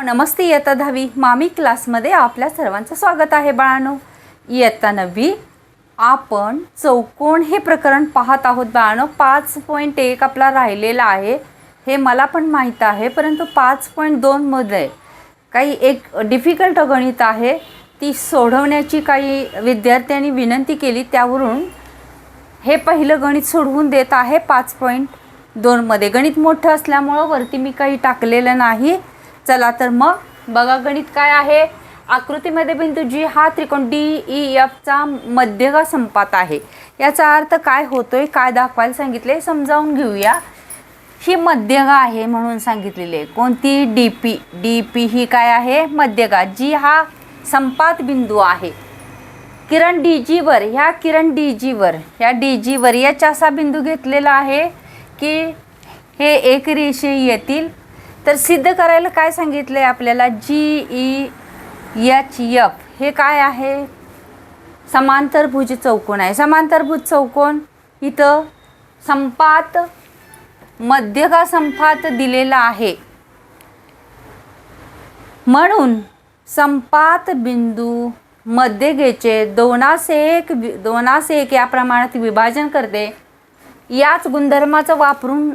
हो, नमस्ते इयत्ता दहावी मामी क्लासमध्ये आपल्या सर्वांचं स्वागत आहे बाळानो. इयत्ता नववी आपण चौकोन हे प्रकरण पाहत आहोत बाळानो. पाच पॉईंट एक आपला राहिलेला आहे. हे मला पण माहीत आहे परंतु पाच पॉईंट दोनमध्ये काही एक डिफिकल्ट गणित आहे. ती सोडवण्याची काही विद्यार्थ्यांनी विनंती केली त्यावरून हे पहिलं गणित सोडवून देत आहे पाच पॉईंट दोनमध्ये गणित मोठं असल्यामुळं वरती मी काही टाकलेलं नाही. चला तर मग बघा गणित काय आहे. आकृतीमध्ये बिंदू जी हा त्रिकोण डी ई e, एफचा मध्यगा संपात आहे. याचा अर्थ काय होतोय काय दाखवायला सांगितले समजावून घेऊया. ही मध्यगा आहे म्हणून सांगितलेली आहे. कोणती? डी पी डी पी ही काय आहे? मध्यगा. जी हा संपात बिंदू आहे. किरण डी जीवर ह्या किरण डी जीवर ह्या डी जीवर याचा असा बिंदू घेतलेला आहे की हे एक रेषे येतील तर सिद्ध करायला काय सांगितलं आहे आपल्याला? जी ई एच एफ हे काय आहे? समांतरभुज चौकोन आहे. समांतरभुज चौकोन इथं संपात मध्यका संपात दिलेला आहे. म्हणून संपात बिंदू मध्यगेचे दोनास एक वि- दोनास एक या प्रमाणात विभाजन करते. याच गुणधर्माचं वापरून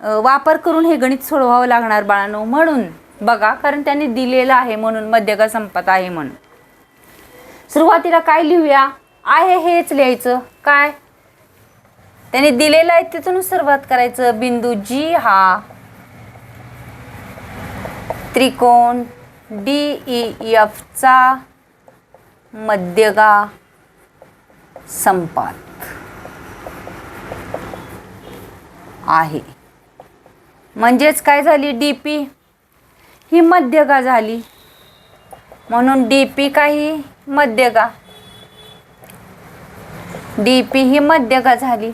वापर करून हे गणित सोडवावं लागणार बाळांनो म्हणून. बघा कारण त्यांनी दिलेलं आहे म्हणून मध्यगा संपत आहे म्हणून. सुरुवातीला काय लिहूया? आहे हेच लिहायचं. काय? त्यांनी दिलेलं आहे तिथून सुरुवात करायचं. बिंदू जी हा त्रिकोण डी ई e, एफचा मध्यगा संपात आहे. म्हणजेच काय झाली? डी पी ही मध्यगा झाली. म्हणून डी पी काही मध्यगा. डी पी ही मध्यगा झाली.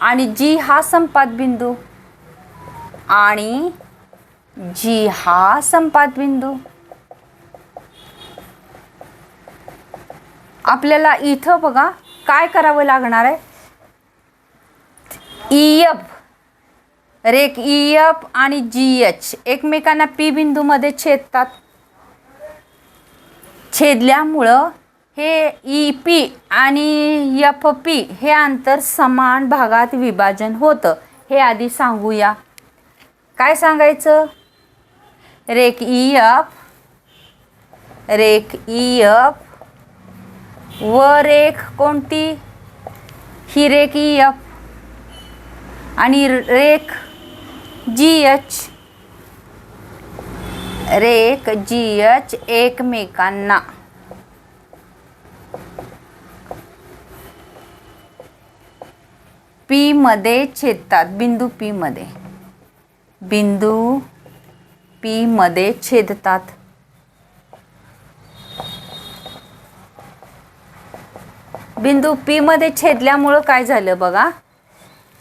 आणि जी हा संपात बिंदू आणि जी हा संपात बिंदू आपल्याला इथं बघा काय करावं लागणार आहे? ई रेक ई e, एफ आणि जी एच एकमेकांना पी बिंदूमध्ये छेदतात. छेदल्यामुळं हे e, ई पी आणि एफ पी हे अंतर समान भागात विभाजन होतं. हे आधी सांगूया. काय सांगायचं? रेक ई e, एफ रेक ई एफ व रेख कोणती? ही रेक ई एफ आणि रेख जी एच. रेक जी एच एकमेकांना. पी मध्ये छेदतात बिंदू पी मध्ये. बिंदू पी मध्ये छेदतात. बिंदू पी मध्ये छेदल्यामुळं काय झालं बघा?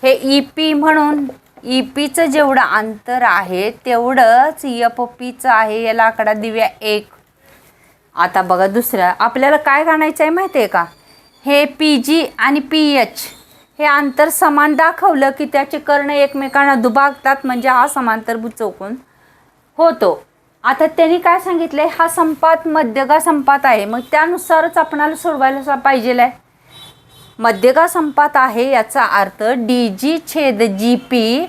हे ई पी म्हणून ई पीचं जेवढं अंतर आहे तेवढंच एफ पीचं आहे याला आकडा दिव्या एक. आता बघा दुसऱ्या आपल्याला काय काढायचं आहे माहिती आहे का? हे पी जी आणि पी एच. हे अंतर समान दाखवलं की त्याचे कर्ण एकमेकांना दुभागतात म्हणजे हा समांतरभूत चौकोन होतो. आता त्यांनी काय सांगितलंय? हा संपात मध्यगा संपात आहे. मग त्यानुसारच आपणाला सोडवायला पाहिजे आहे मध्यगा संपात आहे याचा अर्थ डी जी छेद जी पी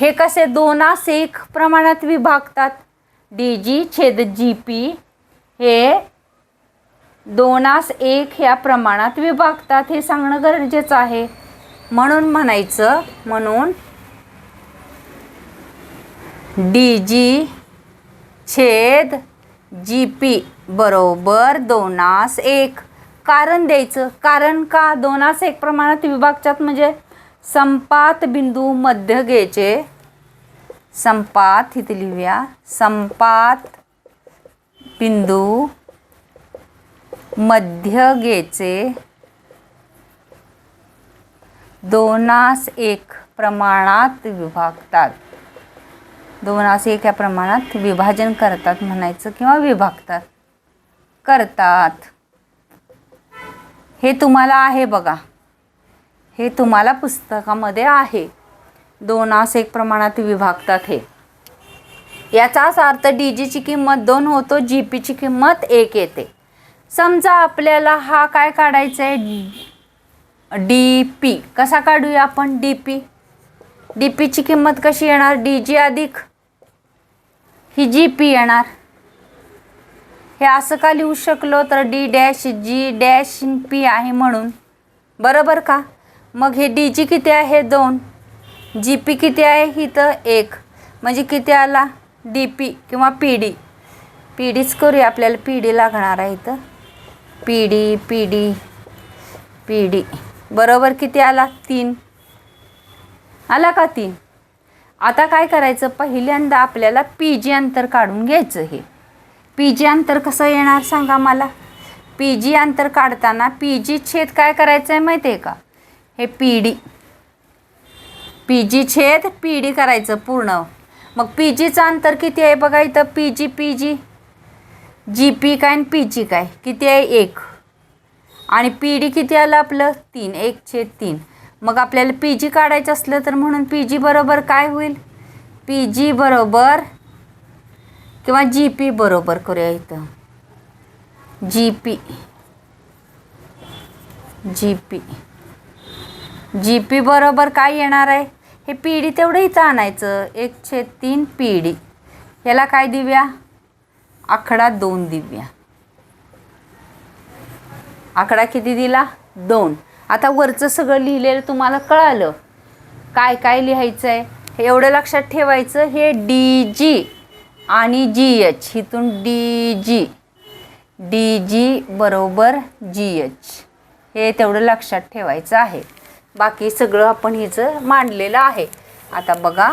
हे कसे दोनास एक प्रमाणात विभागतात? डी जी छेद जी पी हे दोनास एक ह्या प्रमाणात विभागतात हे सांगणं गरजेचं आहे. म्हणून म्हणायचं म्हणून डी जी छेद जी पी बरोबर दोनास एक. कारण द्यायचं. कारण का? दोनास एक प्रमाणात विभागच्यात म्हणजे संपात बिंदू मध्यगेचे संपात इथे लिहूया. संपात बिंदू मध्यगेचे दोनास एक प्रमाणात विभागतात. दोनास एक या प्रमाणात विभाजन करतात म्हणायचं किंवा विभागतात. करतात. हे तुम्हाला आहे बघा. हे तुम्हाला पुस्तकामध्ये आहे. दोनास एक प्रमाणात विभागतात हे. याचाच अर्थ डी जीची किंमत दोन होतो जी पीची किंमत एक येते. समजा आपल्याला हा काय काढायचा आहे डी पी कसा काढूया आपण डी पी डी पीची किंमत कशी येणार? डी जी अधिक? ही जी पी येणार. हे असं का लिहू शकलो तर D dash G dash P आहे म्हणून? बरोबर का? मग हे डी जी किती आहे? दोन. जी पी किती आहे? ही तर एक. म्हणजे किती आला? डी पी किंवा पी डी पी डीच करूया आपल्याला. पी डी लागणार आहे इथं. P D P D P D बरोबर किती आला? तीन. आला का तीन? आता काय करायचं? पहिल्यांदा आपल्याला पी जी अंतर काढून घ्यायचं हे. पी जी अंतर कसं येणार सांगा मला? पी जी अंतर काढताना पी जी छेद काय करायचं आहे माहिती आहे का? हे पी डी. पी जी छेद पी डी करायचं पूर्ण. मग पी जीचं अंतर किती आहे बघा इथं? P G P G. G P काय आणि पी जी काय? किती आहे? एक. आणि पी डी किती आलं आपलं? तीन. एक छेद तीन. मग आपल्याला पी जी काढायचं असलं तर म्हणून पी जी बरोबर काय होईल? पी जी बरोबर किंवा जी पी बरोबर करूया इथं. G P G P G P बरोबर काय येणार आहे? हे पी डी तेवढं इथं आणायचं. एक छेद तीन पी डी याला काय देऊया? आकडा दोन देऊया. आकडा किती दिला? दोन. आता वरचं सगळं लिहिलेलं तुम्हाला कळालं. काय काय लिहायचं आहे हे एवढं लक्षात ठेवायचं. हे डी जी आणि जी एच इथून डी जी डी जी बरोबर जी एच हे तेवढं लक्षात ठेवायचं आहे. बाकी सगळं आपण हिचं मांडलेलं आहे. आता बघा.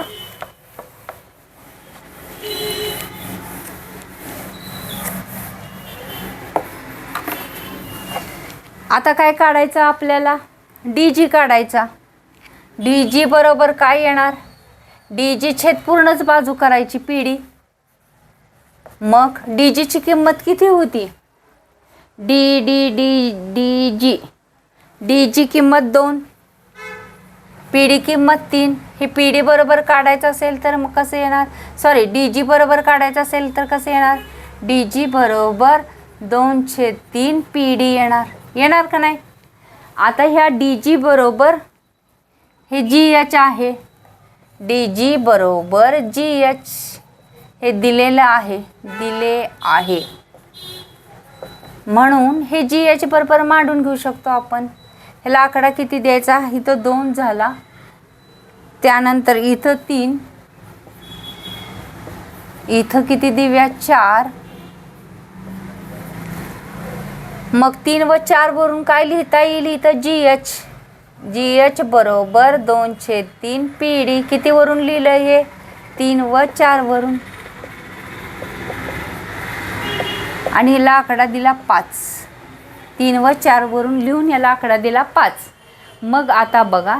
आता काय काढायचं आपल्याला? डी जी काढायचा. डी जी बरोबर काय येणार? डी जी छेद पूर्णच बाजू करायची पिढी. मग डी जीची किंमत किती होती? D D D D G D G किंमत दोन. पी डी किंमत तीन. हे पी डी बरोबर काढायचं असेल तर मग कसं येणार? सॉरी डी जी बरोबर काढायचं असेल तर कसं येणार? डी जी बरोबर दोनशे तीन पी डी येणार. येणार का नाही? आता ह्या डी जी बरोबर हे जी एच आहे. डी जी बरोबर जी एच हे दिलेलं आहे दिले आहे. म्हणून हे जी एच बरोबर मांडून घेऊ शकतो आपण. ह्याला आकडा किती द्यायचा? इथं दोन झाला. त्यानंतर इथं तीन. इथं किती दिव्या? चार. मग तीन व चार वरून काय लिहिता येईल इथं? जी एच जी एच बरोबर दोनशे तीन पी डी किती वरून लिहिलं हे? तीन व चार वरून आणि ह्याला आकडा दिला पाच. तीन व चार वरून लिहून याला आकडा दिला पाच. मग आता बघा.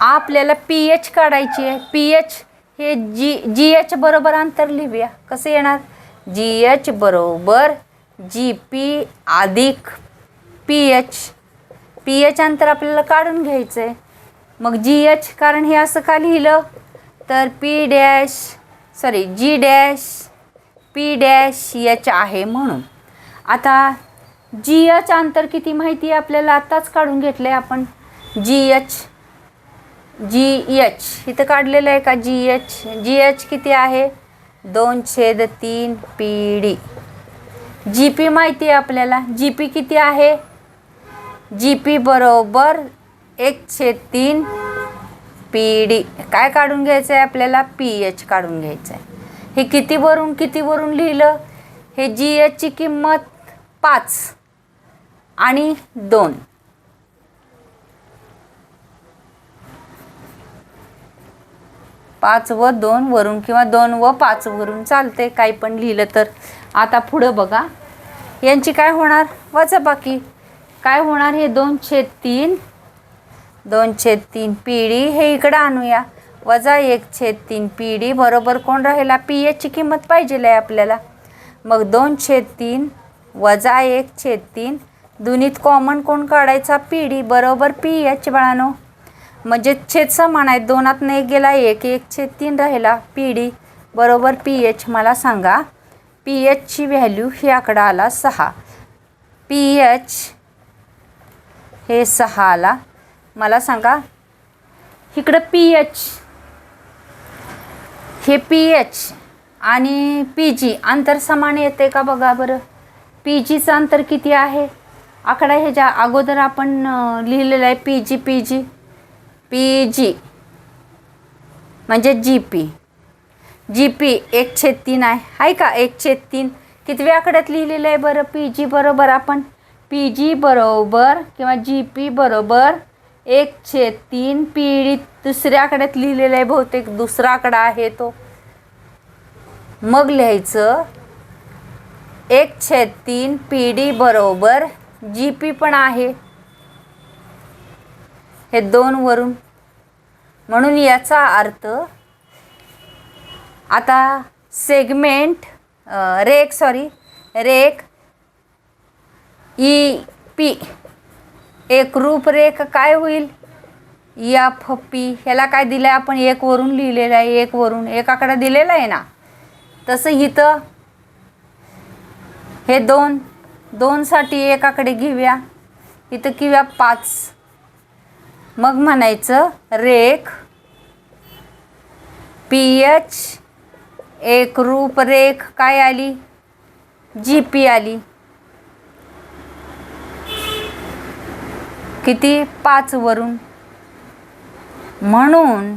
आपल्याला पी एच काढायची आहे. पी एच हे जी जी एच बरोबर अंतर लिहूया. कसं येणार? जी एच बरोबर जी पी अधिक पी एच. पी एच अंतर आपल्याला काढून घ्यायचं आहे मग जी एच कारण हे असं का लिहिलं? तर P dash sorry G dash P dash H आहे म्हणून. आता जी एच अंतर किती माहिती आहे आपल्याला? आत्ताच काढून घेतलं आहे आपण. जी एच जी एच इथं काढलेलं आहे का? जी एच जी एच किती आहे? दोन छेद तीन पी डी जी पी माहिती आहे आपल्याला. जी पी किती आहे? जी पी बरोबर एक छेद तीन पी डी काय काढून घ्यायचं आहे आपल्याला? पी एच काढून घ्यायचं आहे हे किती वरून किती वरून लिहिलं? हे जी एचची किंमत पाच आणि दोन. पाच व दोन वरून किंवा दोन व पाच वरून चालते काही पण लिहिलं तर. आता पुढं बघा. यांची काय होणार? वजा बाकी. काय होणार? हे दोन छेद तीन. दोन छेद तीन पिढी हे इकडं आणूया. वजा एक छेद तीन पी डी बरोबर कोण राहिला? पी एचची किंमत पाहिजे आहे आपल्याला. मग दोन छेद तीन वजा एक छेद तीन दोन्हीत कॉमन कोण काढायचा? पी डी बरोबर पी एच बाळानो. म्हणजे छेद समान आहेत दोनात एक गेला एक एक छेद तीन राहिला. पी डी बरोबर पी एच मला सांगा. पी एचची व्हॅल्यू ही आकडा आला सहा. पी एच हे सहा आला. मला सांगा. इकडं पी एच हे पी एच आणि पी जी अंतर समान येते का बघा बरं? पी जीचं अंतर किती आहे? आकडा ह्याच्या अगोदर आपण लिहिलेलं आहे P G P G P G म्हणजे जी पी. जी पी एक छेद तीन आहे. आहे का एक छेद तीन? कितव्या आकड्यात लिहिलेलं आहे बरं? पी जी बरोबर आपण? पी जी बरोबर किंवा जी पी बरोबर एक छेद तीन पिढीत डी आकड्यात लिहिलेलं आहे बहुतेक दुसरा आकडा आहे तो. मग लिहायचं एक छेद तीन पी डी बरोबर जी पी पण आहे. हे दोन वरून. म्हणून याचा अर्थ आता सेगमेंट रेक सॉरी रेक ई पी एक रूपरेख काय होईल? या फप्पी ह्याला काय दिलं आहे आपण? एक वरून लिहिलेलं आहे एक वरून. एक आकडा दिलेला आहे ना? तसं इथं हे दोन दोनसाठी एक आकडे घेऊया. इथं घेऊया पाच. मग म्हणायचं रेख पी एच एक रूपरेख काय आली? जी पी आली. किती? पाच वरून. म्हणून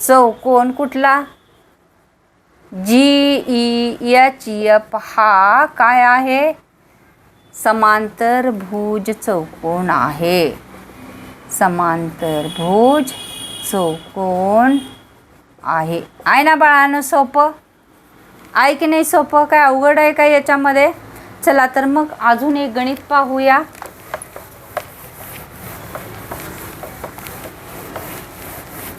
चौकोन कुठला? जी ई एच एफ हा काय आहे? समांतर भुज चौकोन आहे? समांतर भुज चौकोन आहे? आहे ना बाळानं सोपं? आहे की नाही सोपं? काय अवघड आहे का याच्यामध्ये? चला तर मग अजून एक गणित पाहूया.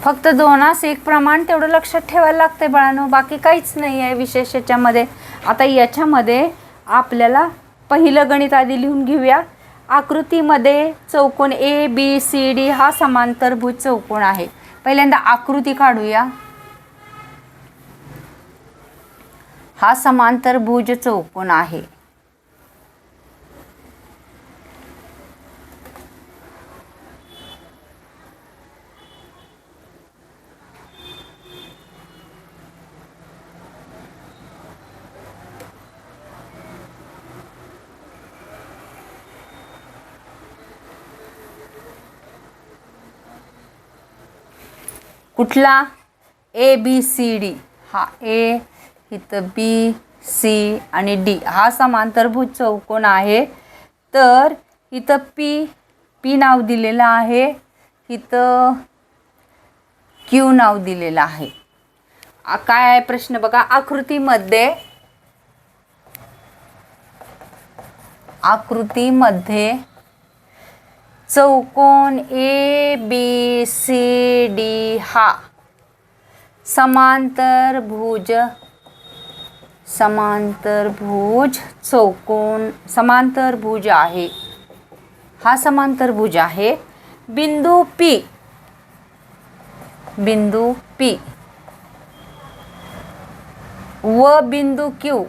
फक्त दोनास एक प्रमाण तेवढं लक्षात ठेवायला लागते बाळांनो. बाकी काहीच नाही आहे विशेष याच्यामध्ये. आता याच्यामध्ये आपल्याला पहिलं गणित आधी लिहून घेऊया. आकृतीमध्ये चौकोन ए बी सी डी हा समांतरभुज चौकोन आहे. पहिल्यांदा आकृती काढूया. हा समांतरभुज चौकोन आहे. कुठला? ए बी सी डी हा ए इथं बी सी आणि डी हा समांतरभुज चौकोन आहे. तर इथं पी पी नाव दिलेलं आहे. इथं क्यू नाव दिलेलं आहे. काय आहे प्रश्न? बघा आकृतीमध्ये आकृतीमध्ये चौकोन ए बी सी डी हा समांतर भुज समांतर भुज चौकोन समांतर भुज आहे. हा समांतर भुज आहे. बिंदू पी बिंदू पी व बिंदू क्यू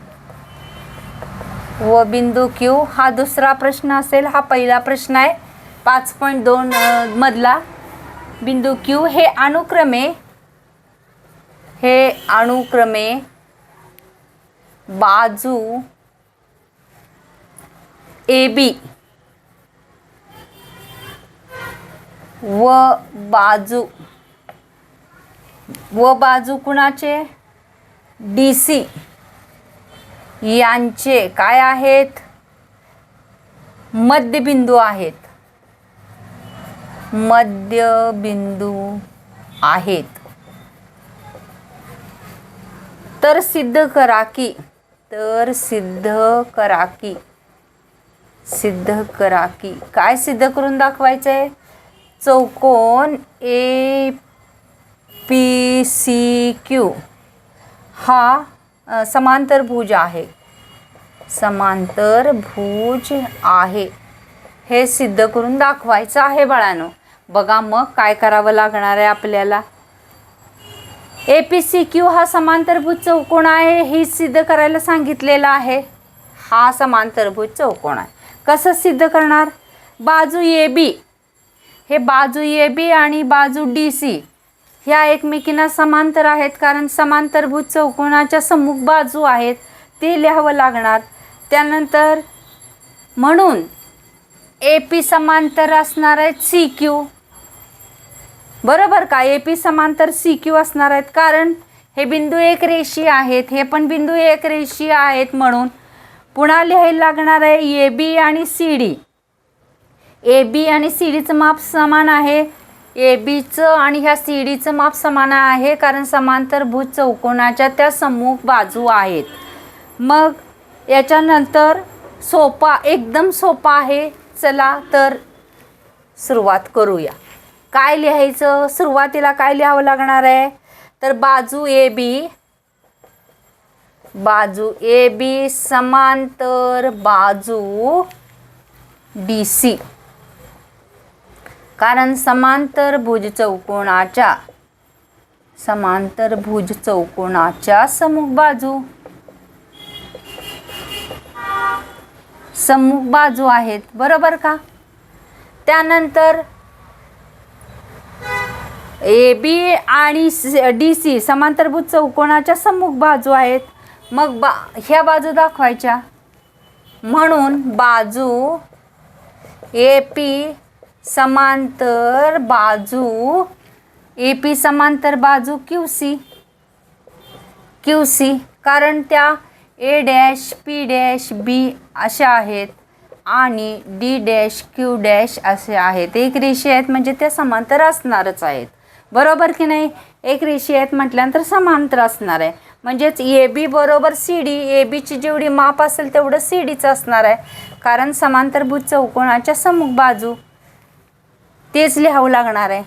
व बिंदू क्यू हा दुसरा प्रश्न असेल. हा पहिला प्रश्न आहे. पाच पॉईंट दोन मधला बिंदू क्यू हे अनुक्रमे हे अनुक्रमे बाजू ए बी व बाजू व बाजू कुणाचे? डी सी यांचे. काय आहेत? मध्यबिंदू आहेत. मध्यबिंदू आहेत. तर सिद्ध करा की तर सिद्ध करा की सिद्ध करा की. काय सिद्ध करून दाखवायचं आहे चौकोन ए पी सी क्यू. हा समांतर भुज आहे. समांतर भुज आहे. हे सिद्ध करून दाखवायचं आहे बाळानो. बघा मग काय करावं लागणार आहे आपल्याला. ए पी सी क्यू हा समांतरभूत चौकोन आहे हे सिद्ध करायला सांगितलेलं आहे. हा समांतरभूत चौकोन आहे. कसं सिद्ध करणार? बाजू ए बी हे बाजू ए बी आणि बाजू डी सी ह्या एकमेकींना समांतर आहेत कारण समांतरभूत चौकोनाच्या सम्मुख बाजू आहेत. ते लिहावं लागणार. त्यानंतर म्हणून ए पी समांतर असणार आहेत सी क्यू बरोबर का? ए पी समांतर सी क्यू असणार आहेत. कारण हे बिंदू एक रेषीय आहेत. हे पण बिंदू एक रेषीय आहेत म्हणून पुन्हा लिहायला लागणार आहे ए बी आणि सी डी. ए बी आणि सी डीचं माप समान आहे. ए बीचं आणि ह्या सी डीचं माप समान आहे कारण समांतरभुज चौकोनाच्या त्या सम्मुख बाजू आहेत. मग याच्यानंतर सोपा एकदम सोपा आहे. चला तर सुरुवात करूया. काय लिहायचं? सुरुवातीला काय लिहावं लागणार आहे? तर बाजू ए बी. बाजू ए बी समांतर बाजू डी सी. कारण समांतर भुज चौकोनाच्या समांतर भुज चौकोनाच्या समुख बाजू. सम्मुख बाजू आहेत. बरोबर का? त्यानंतर ए बी आणि डी सी समांतरभूत चौकोनाच्या सम्मुख बाजू आहेत. मग बा ह्या बाजू दाखवायच्या. म्हणून बाजू ए पी समांतर बाजू ए पी समांतर बाजू क्यू सी. Q C. कारण त्या A dash P dash B अशा आहेत आणि डी डॅश क्यू डॅश असे आहेत. एक रेषे आहेत म्हणजे त्या समांतर असणारच आहेत. बरोबर की नाही? एक रेषी आहेत म्हटल्यानंतर समांतर असणार आहे. म्हणजेच ए बी बरोबर सी डी ए बीची जेवढी माप असेल तेवढं सी डीचं असणार आहे. कारण समांतरभूत चौकोनाच्या समुख बाजू तेच लिहावं लागणार आहे.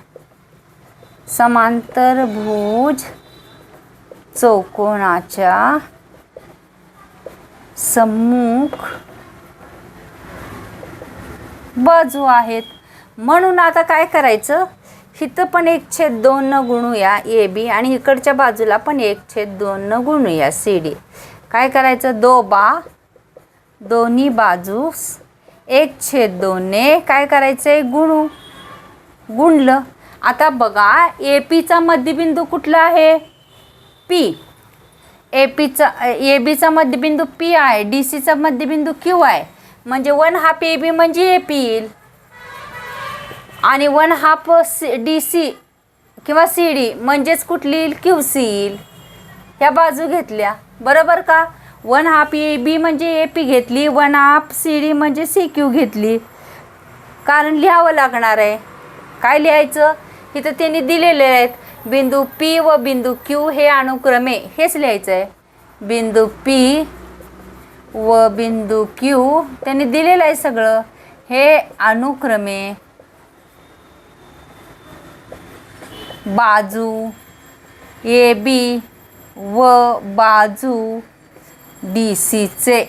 समांतरभुज चौकोनाच्या सम्मुख बाजू आहेत. म्हणून आता काय करायचं? इथं पण एक छेद दोन न गुणूया ए बी आणि इकडच्या बाजूला पण एक छेद दोन न गुणूया सी डी. काय करायचं? दो बा दोन्ही बाजूस एक छेद दोनने काय करायचं आहे गुणू. गुणलं. आता बघा ए पीचा मध्यबिंदू कुठला आहे? पी ए पीचा ए बीचा मध्यबिंदू पी आहे डी सीचा मध्यबिंदू क्यू आहे. म्हणजे वन हाफ ए बी म्हणजे ए पी येईल. आणि one half C D C किंवा सी डी म्हणजेच कुठली येईल क्यू सी येईल. ह्या बाजू घेतल्या. बरोबर का? वन हाफ ए बी म्हणजे ए पी घेतली. वन हाफ सी डी म्हणजे सी क्यू घेतली. कारण लिहावं लागणार आहे. काय लिहायचं? इथं त्यांनी दिलेले आहेत. बिंदू पी व बिंदू क्यू हे अनुक्रमे. हेच लिहायचं आहे. बिंदू पी व बिंदू क्यू त्यांनी दिलेलं आहे सगळं. हे अनुक्रमे. बाजू ए बी व बाजू डी सीचे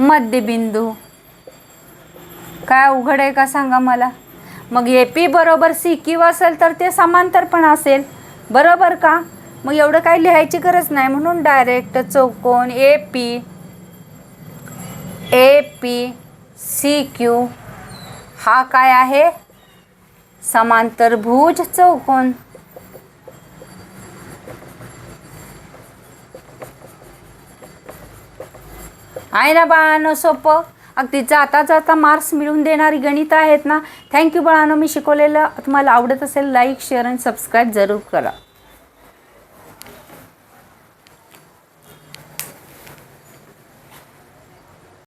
मध्यबिंदू. काय अवघड आहे का सांगा मला? मग ए पी बरोबर सी क्यू असेल तर ते समांतर पण असेल. बरोबर का? मग एवढं काही लिहायची गरज नाही म्हणून डायरेक्ट चौकोन A P A P C Q हा काय आहे? समांतरभुज चौकोन. आहे ना बाळानं सोपं? अगदी जाता जाता मार्क्स मिळवून देणारी गणित आहेत ना? थँक्यू बाळानं मी शिकवलेलं तुम्हाला आवडत असेल लाईक शेअर आणि सबस्क्राईब जरूर करा.